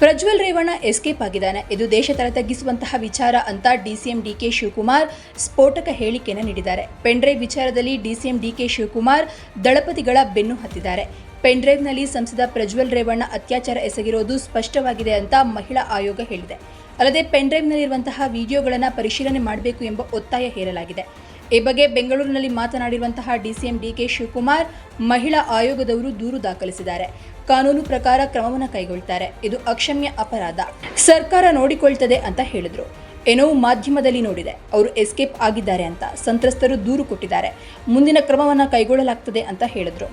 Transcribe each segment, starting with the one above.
Prajwal Revanna escape ಆಗಿದ್ದಾನೆ. ಇದು ದೇಶ ತಲೆತಗ್ಗಿಸುವಂತಹ ವಿಚಾರ ಅಂತ ಡಿಸಿಎಂ ಡಿಕೆ ಶಿವಕುಮಾರ್ ಸ್ಫೋಟಕ ಹೇಳಿಕೆಯನ್ನು ನೀಡಿದ್ದಾರೆ. ಪೆನ್ಡ್ರೈವ್ ವಿಚಾರದಲ್ಲಿ ಡಿಸಿಎಂ ಡಿಕೆ ಶಿವಕುಮಾರ್ ದಳಪತಿಗಳ ಬೆನ್ನು ಹತ್ತಿದ್ದಾರೆ. ಪೆನ್ಡ್ರೈವ್ನಲ್ಲಿ ಸಂಸದ ಪ್ರಜ್ವಲ್ ರೇವಣ್ಣ ಅತ್ಯಾಚಾರ ಎಸಗಿರೋದು ಸ್ಪಷ್ಟವಾಗಿದೆ ಅಂತ ಮಹಿಳಾ ಆಯೋಗ ಹೇಳಿದೆ. ಅಲ್ಲದೆ ಪೆನ್ಡ್ರೈವ್ನಲ್ಲಿರುವಂತಹ ವಿಡಿಯೋಗಳನ್ನು ಪರಿಶೀಲನೆ ಮಾಡಬೇಕು ಎಂಬ ಒತ್ತಾಯ ಹೇರಲಾಗಿದೆ. ಈ ಬಗ್ಗೆ ಬೆಂಗಳೂರಿನಲ್ಲಿ ಮಾತನಾಡಿರುವಂತಹ ಡಿಸಿಎಂ ಡಿಕೆ ಶಿವಕುಮಾರ್, ಮಹಿಳಾ ಆಯೋಗದವರು ದೂರು ದಾಖಲಿಸಿದ್ದಾರೆ. ಕಾನೂನು ಪ್ರಕಾರ ಕ್ರಮವನ್ನು ಕೈಗೊಳ್ತಾರೆ. ಇದು ಅಕ್ಷಮ್ಯ ಅಪರಾಧ. ಸರ್ಕಾರ ನೋಡಿಕೊಳ್ತದೆ ಅಂತ ಹೇಳಿದ್ರು. ಏನೋ ಮಾಧ್ಯಮದಲ್ಲಿ ನೋಡಿದೆ. ಅವರು ಎಸ್ಕೇಪ್ ಆಗಿದ್ದಾರೆ ಅಂತ. ಸಂತ್ರಸ್ತರು ದೂರು ಕೊಟ್ಟಿದ್ದಾರೆ. ಮುಂದಿನ ಕ್ರಮವನ್ನು ಕೈಗೊಳ್ಳಲಾಗ್ತದೆ ಅಂತ ಹೇಳಿದ್ರು.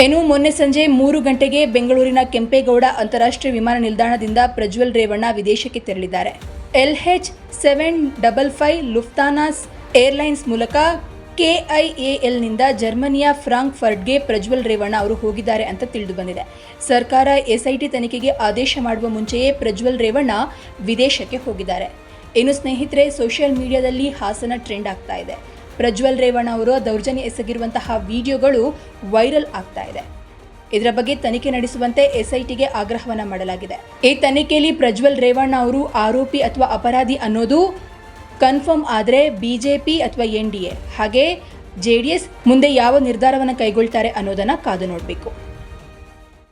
ಏನು ಮೊನ್ನೆ ಸಂಜೆ ಮೂರು ಗಂಟೆಗೆ ಬೆಂಗಳೂರಿನ ಕೆಂಪೇಗೌಡ ಅಂತಾರಾಷ್ಟ್ರೀಯ ವಿಮಾನ ನಿಲ್ದಾಣದಿಂದ ಪ್ರಜ್ವಲ್ ರೇವಣ್ಣ ವಿದೇಶಕ್ಕೆ ತೆರಳಿದ್ದಾರೆ. L H seven double five Lufthansa airlines ಮೂಲಕ ಕೆಐಎಎಲ್ನಿಂದ ಜರ್ಮನಿಯ ಫ್ರಾಂಕ್ಫರ್ಟ್ಗೆ ಪ್ರಜ್ವಲ್ ರೇವಣ್ಣ ಅವರು ಹೋಗಿದ್ದಾರೆ ಅಂತ ತಿಳಿದು ಬಂದಿದೆ. ಸರ್ಕಾರ ಎಸ್ಐಟಿ ತನಿಖೆಗೆ ಆದೇಶ ಮಾಡುವ ಮುಂಚೆಯೇ ಪ್ರಜ್ವಲ್ ರೇವಣ್ಣ ವಿದೇಶಕ್ಕೆ ಹೋಗಿದ್ದಾರೆ. ಇನ್ನು ಸ್ನೇಹಿತರೆ, ಸೋಷಿಯಲ್ ಮೀಡಿಯಾದಲ್ಲಿ ಹಾಸನ ಟ್ರೆಂಡ್ ಆಗ್ತಾ ಇದೆ. ಪ್ರಜ್ವಲ್ ರೇವಣ್ಣ ಅವರು ದೌರ್ಜನ್ಯ ಎಸಗಿರುವಂತಹ ವಿಡಿಯೋಗಳು ವೈರಲ್ ಆಗ್ತಾ ಇದೆ. ಇದರ ಬಗ್ಗೆ ತನಿಖೆ ನಡೆಸುವಂತೆ ಎಸ್ಐಟಿಗೆ ಆಗ್ರಹವನ್ನು ಮಾಡಲಾಗಿದೆ. ಈ ತನಿಖೆಯಲ್ಲಿ ಪ್ರಜ್ವಲ್ ರೇವಣ್ಣ ಅವರು ಆರೋಪಿ ಅಥವಾ ಅಪರಾಧಿ ಅನ್ನೋದು ಕನ್ಫರ್ಮ್ ಆದರೆ ಬಿಜೆಪಿ ಅಥವಾ ಎನ್ ಡಿ ಎ ಹಾಗೆ ಜೆ ಡಿ ಎಸ್ ಮುಂದೆ ಯಾವ ನಿರ್ಧಾರವನ್ನು ಕೈಗೊಳ್ತಾರೆ ಅನ್ನೋದನ್ನು ಕಾದು ನೋಡಬೇಕು.